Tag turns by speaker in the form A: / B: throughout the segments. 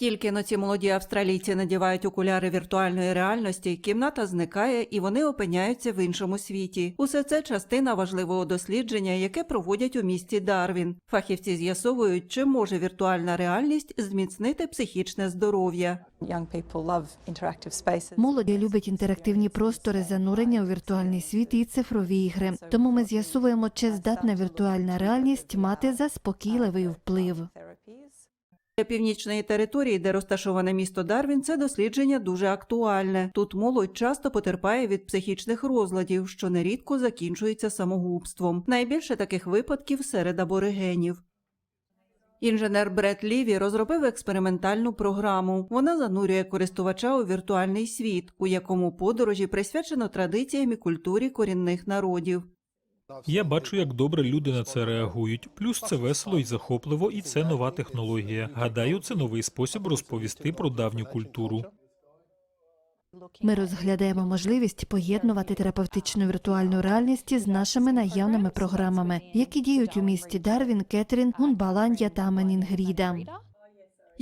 A: Тільки но ці молоді австралійці надівають окуляри віртуальної реальності, кімната зникає і вони опиняються в іншому світі. Усе це частина важливого дослідження, яке проводять у місті Дарвін. Фахівці з'ясовують, чи може віртуальна реальність зміцнити психічне здоров'я.
B: Молоді любить інтерактивні простори, занурення у віртуальний світ і цифрові ігри. Тому ми з'ясовуємо, чи здатна віртуальна реальність мати заспокійливий вплив.
A: Для північної території, де розташоване місто Дарвін, це дослідження дуже актуальне. Тут молодь часто потерпає від психічних розладів, що нерідко закінчується самогубством. Найбільше таких випадків серед аборигенів. Інженер Бред Ліві розробив експериментальну програму. Вона занурює користувача у віртуальний світ, у якому подорожі присвячено традиціям і культурі корінних народів.
C: Я бачу, як добре люди на це реагують. Плюс це весело і захопливо, і це нова технологія. Гадаю, це новий спосіб розповісти про давню культуру.
B: Ми розглядаємо можливість поєднувати терапевтичну віртуальну реальність з нашими наявними програмами, які діють у місті Дарвін, Кетрін, Гунбаландя та Менінгріда.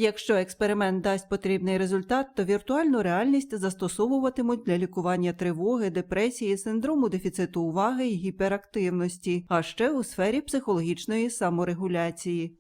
A: Якщо експеримент дасть потрібний результат, то віртуальну реальність застосовуватимуть для лікування тривоги, депресії, синдрому дефіциту уваги і гіперактивності, а ще у сфері психологічної саморегуляції.